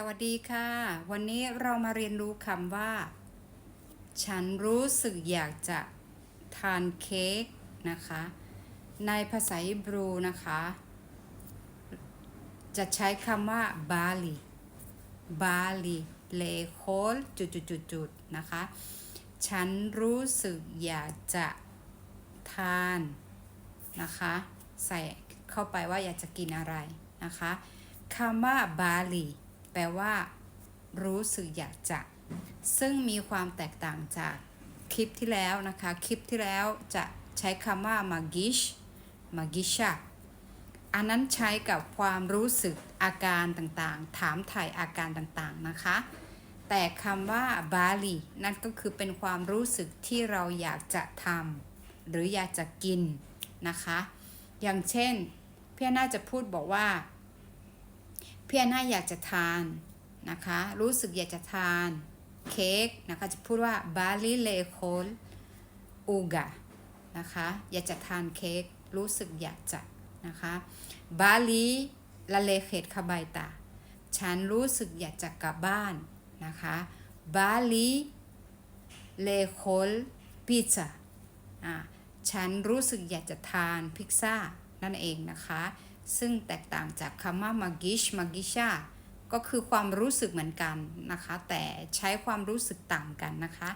สวัสดีค่ะ วันนี้เรามาเรียนรู้คำว่า ฉันรู้สึกอยากจะทานเค้กนะคะ ในภาษาฮิบรูนะคะ จะใช้คำว่าบาลีบาลีเลโคลจุดๆๆๆนะคะ ฉันรู้สึกอยากจะทานนะคะ ใส่เข้าไปว่าอยากจะกินอะไรนะคะคำว่าบาลี แปลว่า รู้สึกอยากจะ ซึ่งมีความแตกต่างจากคลิปที่แล้วนะคะ คลิปที่แล้วจะใช้คำว่ามากิชมากิชาอันนั้นใช้กับความรู้สึกอาการต่างๆ ถามถ่ายอาการต่างๆนะคะ แต่คำว่าบาลีนั่นก็คือเป็นความรู้สึกที่เราอยากจะทำหรืออยากจะกินนะคะ อย่างเช่น เพี่น่าจะพูดบอกว่า พี่น่าอยากจะทานนะคะ รู้สึกอยากจะทานเค้กนะคะจะพูดว่าบาลีเลโคลอูกานะคะอยากจะทานเค้กรู้สึกอยากจะนะคะบาลีละเลเขตคาบายตาฉันรู้สึกอยากจะกลับบ้านนะคะบาลีเลโคลพิซซ่าอ่าฉันรู้สึกอยากจะทานพิซซ่านั่นเองนะคะ ซึ่งแตกต่างจากคำว่ามากิชมากิชาก็คือความรู้สึกเหมือนกันนะคะ แต่ใช้ความรู้สึกต่างกันนะคะ